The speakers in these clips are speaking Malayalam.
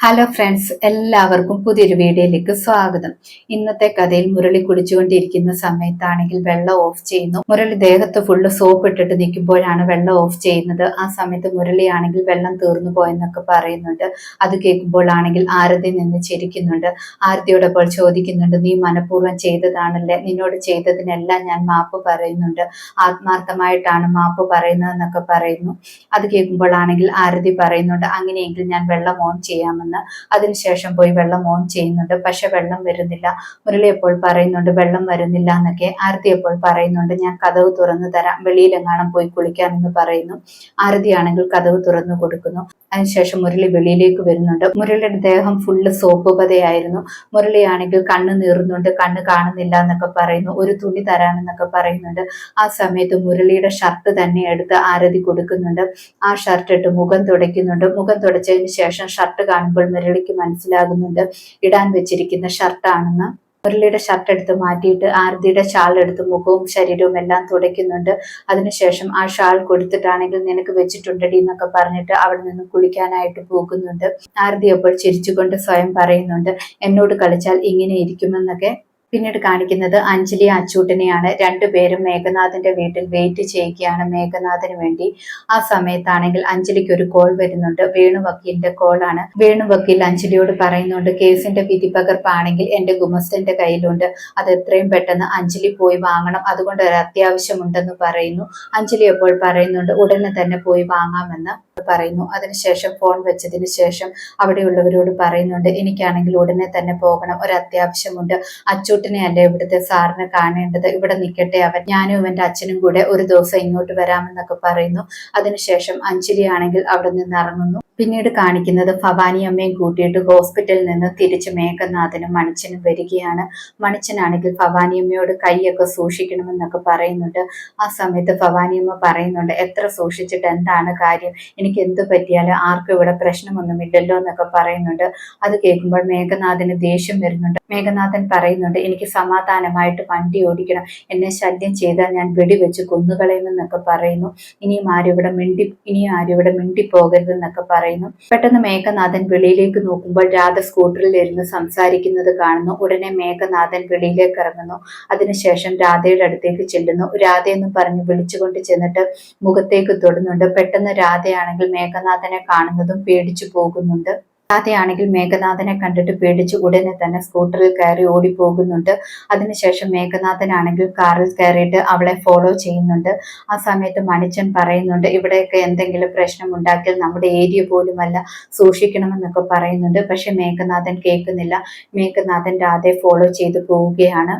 ഹലോ ഫ്രണ്ട്സ് എല്ലാവർക്കും പുതിയൊരു വീഡിയോയിലേക്ക് സ്വാഗതം. ഇന്നത്തെ കഥയിൽ മുരളി കുടിച്ചുകൊണ്ടിരിക്കുന്ന സമയത്താണെങ്കിൽ വെള്ളം ഓഫ് ചെയ്യുന്നു. മുരളി ദേഹത്ത് ഫുള്ള് സോപ്പ് ഇട്ടിട്ട് നിൽക്കുമ്പോഴാണ് വെള്ളം ഓഫ് ചെയ്യുന്നത്. ആ സമയത്ത് മുരളിയാണെങ്കിൽ വെള്ളം തീർന്നു പോയെന്നൊക്കെ പറയുന്നുണ്ട്. അത് കേൾക്കുമ്പോഴാണെങ്കിൽ ആരതി നിന്ന് ചിരിക്കുന്നുണ്ട്. ആരതിയോടപ്പോൾ ചോദിക്കുന്നുണ്ട് നീ മനഃപൂർവം ചെയ്തതാണല്ലേ? നിന്നോട് ചെയ്തതിനെല്ലാം ഞാൻ മാപ്പ് പറയുന്നുണ്ട്. ആത്മാർത്ഥമായിട്ടാണ് മാപ്പ് പറയുന്നതെന്നൊക്കെ പറയുന്നു. അത് കേൾക്കുമ്പോഴാണെങ്കിൽ ആരതി പറയുന്നുണ്ട് അങ്ങനെയെങ്കിൽ ഞാൻ വെള്ളം ഓൺ ചെയ്യാമെന്ന്. അതിനുശേഷം പോയി വെള്ളം ഓൺ ചെയ്യുന്നുണ്ട്. പക്ഷെ വെള്ളം വരുന്നില്ല. മുരളി എപ്പോൾ പറയുന്നുണ്ട് വെള്ളം വരുന്നില്ല എന്നൊക്കെ. ആരതി എപ്പോൾ പറയുന്നുണ്ട് ഞാൻ കഥവ് തുറന്നു തരാം. വെളിയിലെങ്ങാനും പോയി കുളിക്കാമെന്ന് പറയുന്നു. ആരതിയാണെങ്കിൽ കഥവ് തുറന്നു കൊടുക്കുന്നു. അതിനുശേഷം മുരളി വെളിയിലേക്ക് വരുന്നുണ്ട്. മുരളിയുടെ ദേഹം ഫുള്ള് സോപ്പ് പതയായിരുന്നു മുരളിയാണെങ്കിൽ കണ്ണ് നീറുന്നുണ്ട് കണ്ണ് കാണുന്നില്ല എന്നൊക്കെ പറയുന്നു. ഒരു തുണി തരാനെന്നൊക്കെ പറയുന്നുണ്ട്. ആ സമയത്ത് മുരളിയുടെ ഷർട്ട് തന്നെ എടുത്ത് ആരതി കൊടുക്കുന്നുണ്ട്. ആ ഷർട്ട് ഇട്ട് മുഖം തുടയ്ക്കുന്നുണ്ട്. മുഖം തുടച്ചതിന് ശേഷം ഷർട്ട് കാണുമ്പോൾ മുരളിക്ക് മനസ്സിലാകുന്നുണ്ട്. ഇടാൻ വെച്ചിരിക്കുന്ന ഷർട്ടാണെന്ന് മുരളിയുടെ ഷർട്ട് എടുത്ത് മാറ്റിയിട്ട് ആരതിയുടെ ഷാൾ എടുത്ത് മുഖവും ശരീരവും എല്ലാം തുടയ്ക്കുന്നുണ്ട്. അതിനുശേഷം ആ ഷാൾ കൊടുത്തിട്ടാണെങ്കിൽ നിനക്ക് വെച്ചിട്ടുണ്ടടി എന്നൊക്കെ പറഞ്ഞിട്ട് അവിടെ നിന്ന് കുളിക്കാനായിട്ട് പോകുന്നുണ്ട്. ആരതി അപ്പോൾ ചിരിച്ചുകൊണ്ട് സ്വയം പറയുന്നുണ്ട് എന്നോട് കളിച്ചാൽ ഇങ്ങനെ ഇരിക്കുമെന്നൊക്കെ. പിന്നീട് കാണിക്കുന്നത് അഞ്ജലി അച്ചൂട്ടനെയാണ്. രണ്ടുപേരും മേഘനാഥന്റെ വീട്ടിൽ വെയിറ്റ് ചെയ്യുകയാണ്. മേഘനാഥന് വേണ്ടി ആ സമയത്താണെങ്കിൽ അഞ്ജലിക്ക് ഒരു കോൾ വരുന്നുണ്ട്. വേണു വക്കീലിന്റെ ആണ്. വേണു വക്കീൽ അഞ്ജലിയോട് പറയുന്നുണ്ട് കേസിന്റെ വിധി പകർപ്പാണെങ്കിൽ എന്റെ ഗുമസ്തന്റെ കയ്യിലുണ്ട്. അത് എത്രയും പെട്ടെന്ന് അഞ്ജലി പോയി വാങ്ങണം. അതുകൊണ്ട് ഒരു അത്യാവശ്യമുണ്ടെന്ന് പറയുന്നു. അഞ്ജലി അപ്പോൾ പറയുന്നുണ്ട് ഉടനെ തന്നെ പോയി വാങ്ങാമെന്ന്. പറയുന്നു. അതിനുശേഷം ഫോൺ വെച്ചതിന് ശേഷം അവിടെയുള്ളവരോട് പറയുന്നുണ്ട് എനിക്കാണെങ്കിൽ ഉടനെ തന്നെ പോകണം. ഒരു അത്യാവശ്യമുണ്ട് അച്ചൂട്ടിനെ അല്ലേ ഇവിടുത്തെ സാറിനെ കാണേണ്ടത്? ഇവിടെ നിൽക്കട്ടെ അവൻ. ഞാനും ഇവന്റെ അച്ഛനും കൂടെ ഒരു ദിവസം ഇങ്ങോട്ട് വരാമെന്നൊക്കെ പറയുന്നു. അതിനുശേഷം അഞ്ജലി ആണെങ്കിൽ അവിടെ നിന്ന് ഇറങ്ങുന്നു. പിന്നീട് കാണിക്കുന്നത് ഭവാനി അമ്മയും കൂട്ടിയിട്ട് ഹോസ്പിറ്റലിൽ നിന്ന് തിരിച്ച് മേഘനാഥനും മണിച്ചനും വരികയാണ്. മണിച്ചനാണെങ്കിൽ ഭവാനിയമ്മയോട് കൈയൊക്കെ സൂക്ഷിക്കണമെന്നൊക്കെ പറയുന്നുണ്ട്. ആ സമയത്ത് ഭവാനിയമ്മ പറയുന്നുണ്ട് എത്ര സൂക്ഷിച്ചിട്ട് എന്താണ് കാര്യം? എനിക്ക് എന്ത് പറ്റിയാലും ആർക്കും ഇവിടെ പ്രശ്നമൊന്നുമില്ലല്ലോ എന്നൊക്കെ പറയുന്നുണ്ട്. അത് കേൾക്കുമ്പോൾ മേഘനാഥന് ദേഷ്യം വരുന്നുണ്ട്. മേഘനാഥൻ പറയുന്നുണ്ട് എനിക്ക് സമാധാനമായിട്ട് വണ്ടി ഓടിക്കണം. എന്നെ ശല്യം ചെയ്താൽ ഞാൻ വെടിവെച്ച് കൊന്നുകളയുമെന്നൊക്കെ പറയുന്നു. ഇനിയും ആരും ഇവിടെ മിണ്ടി ഇനിയും ആരും ഇവിടെ മിണ്ടി പോകരുതെന്നൊക്കെ പറയുന്നു. പെട്ടെന്ന് മേഘനാഥൻ വെളിയിലേക്ക് നോക്കുമ്പോൾ രാധ സ്കൂട്ടറിൽ ഇരുന്ന് സംസാരിക്കുന്നത് കാണുന്നു. ഉടനെ മേഘനാഥൻ വെളിയിലേക്ക് ഇറങ്ങുന്നു. അതിനുശേഷം രാധയുടെ അടുത്തേക്ക് ചെല്ലുന്നു. രാധയെന്ന് പറഞ്ഞ് വിളിച്ചുകൊണ്ട് ചെന്നിട്ട് മുഖത്തേക്ക് തൊടുന്നുണ്ട്. പെട്ടെന്ന് രാധയാണെങ്കിൽ മേഘനാഥനെ കാണുന്നതും പേടിച്ചു പോകുന്നുണ്ട്. രാധയാണെങ്കിൽ മേഘനാഥനെ കണ്ടിട്ട് പേടിച്ച് ഉടനെ തന്നെ സ്കൂട്ടറിൽ കയറി ഓടിപ്പോകുന്നുണ്ട്. അതിനുശേഷം മേഘനാഥനാണെങ്കിൽ കാറിൽ കയറിയിട്ട് അവളെ ഫോളോ ചെയ്യുന്നുണ്ട്. ആ സമയത്ത് മണിച്ചൻ പറയുന്നുണ്ട് ഇവിടെയൊക്കെ എന്തെങ്കിലും പ്രശ്നം ഉണ്ടാക്കിയാൽ നമ്മുടെ ഏരിയ പോലുമല്ല സൂക്ഷിക്കണമെന്നൊക്കെ പറയുന്നുണ്ട്. പക്ഷെ മേഘനാഥൻ കേൾക്കുന്നില്ല. മേഘനാഥൻ രാധയെ ഫോളോ ചെയ്തു പോവുകയാണ്.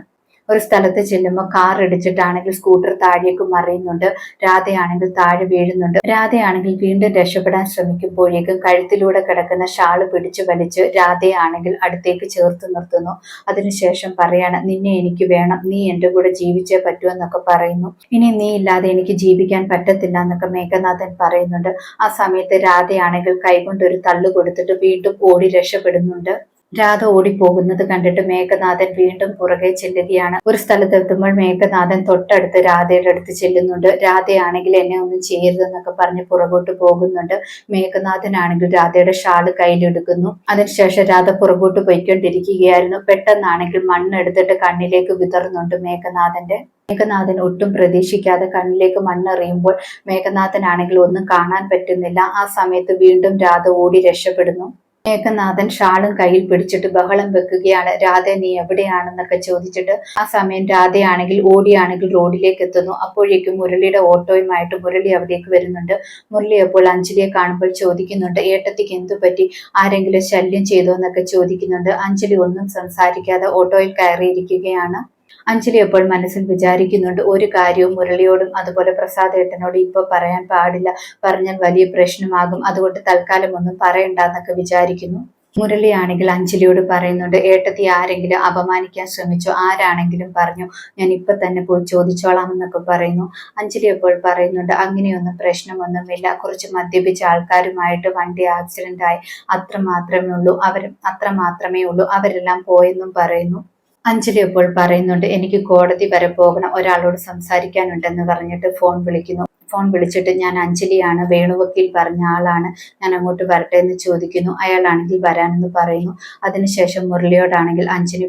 ഒരു സ്ഥലത്ത് ചെല്ലുമ്പോൾ കാർ ഇടിച്ചിട്ടാണെങ്കിൽ സ്കൂട്ടർ താഴേക്ക് മറിയുന്നുണ്ട്. രാധയാണെങ്കിൽ താഴെ വീഴുന്നുണ്ട്. രാധയാണെങ്കിൽ വീണ്ടും രക്ഷപ്പെടാൻ ശ്രമിക്കുമ്പോഴേക്കും കഴുത്തിലൂടെ കിടക്കുന്ന ഷാൾ പിടിച്ചു വലിച്ച് രാധയാണെങ്കിൽ അടുത്തേക്ക് ചേർത്ത് നിർത്തുന്നു. അതിനുശേഷം പറയാണ് നിന്നെ എനിക്ക് വേണം. നീ എന്റെ കൂടെ ജീവിച്ചേ പറ്റൂ എന്നൊക്കെ പറയുന്നു. ഇനി നീ ഇല്ലാതെ എനിക്ക് ജീവിക്കാൻ പറ്റത്തില്ല എന്നൊക്കെ മേഘനാഥൻ പറയുന്നുണ്ട്. ആ സമയത്ത് രാധയാണെങ്കിൽ കൈകൊണ്ട് ഒരു തള്ളു കൊടുത്തിട്ട് വീണ്ടും ഓടി രക്ഷപ്പെടുന്നുണ്ട്. രാധ ഓടിപ്പോകുന്നത് കണ്ടിട്ട് മേഘനാഥൻ വീണ്ടും പുറകെ ചെല്ലുകയാണ്. ഒരു സ്ഥലത്തെത്തുമ്പോൾ മേഘനാഥൻ തൊട്ടടുത്ത് രാധയുടെ അടുത്ത് ചെല്ലുന്നുണ്ട്. രാധയാണെങ്കിൽ എന്നെ ഒന്നും ചെയ്യരുതെന്നൊക്കെ പറഞ്ഞ് പുറകോട്ട് പോകുന്നുണ്ട്. മേഘനാഥനാണെങ്കിൽ രാധയുടെ ഷാൾ കയ്യിലെടുക്കുന്നു. അതിനുശേഷം രാധ പുറകോട്ട് പോയിക്കൊണ്ടിരിക്കുകയായിരുന്നു. പെട്ടെന്നാണെങ്കിൽ മണ്ണെടുത്തിട്ട് കണ്ണിലേക്ക് വിതറുന്നുണ്ട് മേഘനാഥന്റെ മേഘനാഥൻ ഒട്ടും പ്രതീക്ഷിക്കാതെ കണ്ണിലേക്ക് മണ്ണെറിയുമ്പോൾ മേഘനാഥനാണെങ്കിൽ ഒന്നും കാണാൻ പറ്റുന്നില്ല. ആ സമയത്ത് വീണ്ടും രാധ ഓടി രക്ഷപ്പെടുന്നു. മേഘനാഥൻ ഷാളും കയ്യിൽ പിടിച്ചിട്ട് ബഹളം വെക്കുകയാണ്. രാധ നീ എവിടെയാണെന്നൊക്കെ ചോദിച്ചിട്ട് ആ സമയം രാധയാണെങ്കിൽ ഓടിയാണെങ്കിൽ റോഡിലേക്ക് എത്തുന്നു. അപ്പോഴേക്കും മുരളിയുടെ ഓട്ടോയുമായിട്ട് മുരളി അവിടേക്ക് വരുന്നുണ്ട്. മുരളി അപ്പോൾ അഞ്ജലിയെ കാണുമ്പോൾ ചോദിക്കുന്നുണ്ട് ഏട്ടത്തിക്ക് എന്തു പറ്റി? ആരെങ്കിലും ശല്യം ചെയ്തോ? എന്നൊക്കെ ചോദിക്കുന്നുണ്ട്. അഞ്ജലി ഒന്നും സംസാരിക്കാതെ ഓട്ടോയിൽ കയറിയിരിക്കുകയാണ്. അഞ്ജലി അപ്പോൾ മനസ്സിൽ വിചാരിക്കുന്നുണ്ട് ഒരു കാര്യവും മുരളിയോടും അതുപോലെ പ്രസാദ് ഏട്ടനോടും ഇപ്പൊ പറയാൻ പാടില്ല. പറഞ്ഞാൽ വലിയ പ്രശ്നമാകും. അതുകൊണ്ട് തൽക്കാലം ഒന്നും പറയണ്ട പറയണ്ടെന്നൊക്കെ വിചാരിക്കുന്നു. മുരളിയാണെങ്കിൽ അഞ്ജലിയോട് പറയുന്നുണ്ട് ഏട്ടത്തി ആരെങ്കിലും അപമാനിക്കാൻ ശ്രമിച്ചോ? ആരാണെങ്കിലും പറഞ്ഞു? ഞാൻ ഇപ്പൊ തന്നെ പോയി ചോദിച്ചോളാം എന്നൊക്കെ പറയുന്നു. അഞ്ജലി അപ്പോൾ പറയുന്നുണ്ട് അങ്ങനെയൊന്നും പ്രശ്നമൊന്നുമില്ല. കുറച്ച് മദ്യപിച്ച ആൾക്കാരുമായിട്ട് വണ്ടി ആക്സിഡന്റ് ആയി അത്ര മാത്രമേ ഉള്ളൂ. അവർ അത്ര മാത്രമേ ഉള്ളൂ. അവരെല്ലാം പോയെന്നും പറയുന്നു. അഞ്ജലി അപ്പോൾ പറയുന്നുണ്ട് എനിക്ക് കോടതി വരെ പോകണം. ഒരാളോട് സംസാരിക്കാനുണ്ടെന്ന് പറഞ്ഞിട്ട് ഫോൺ വിളിക്കുന്നു. ഫോൺ വിളിച്ചിട്ട് ഞാൻ അഞ്ജലിയാണ്. വേണുവക്കീൽ പറഞ്ഞ ആളാണ്. ഞാൻ അങ്ങോട്ട് വരട്ടെ എന്ന് ചോദിക്കുന്നു. അയാളാണെങ്കിൽ വരാനെന്ന് പറയുന്നു. അതിനുശേഷം മുരളിയോടാണെങ്കിൽ അഞ്ജലി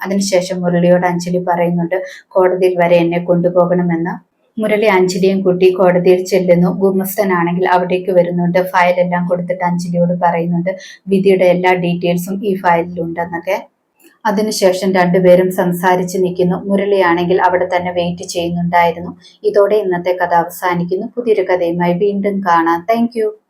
അതിനുശേഷം മുരളിയോട് അഞ്ജലി പറയുന്നുണ്ട് കോടതിയിൽ വരെ എന്നെ കൊണ്ടുപോകണമെന്ന്. മുരളി അഞ്ജലിയും കുട്ടി കോടതിയിൽ ചെല്ലുന്നു. ഗുമസ്തനാണെങ്കിൽ അവിടേക്ക് വരുന്നുണ്ട്. ഫയലെല്ലാം കൊടുത്തിട്ട് അഞ്ജലിയോട് പറയുന്നുണ്ട് വിധിയുടെ എല്ലാ ഡീറ്റെയിൽസും ഈ ഫയലിലുണ്ടെന്നൊക്കെ. അതിനുശേഷം രണ്ടുപേരും സംസാരിച്ച് നിൽക്കുന്നു. മുരളിയാണെങ്കിൽ അവിടെ തന്നെ വെയിറ്റ് ചെയ്യുന്നുണ്ടായിരുന്നു. ഇതോടെ ഇന്നത്തെ കഥ അവസാനിക്കുന്നു. പുതിയൊരു കഥയുമായി വീണ്ടും കാണാം. താങ്ക്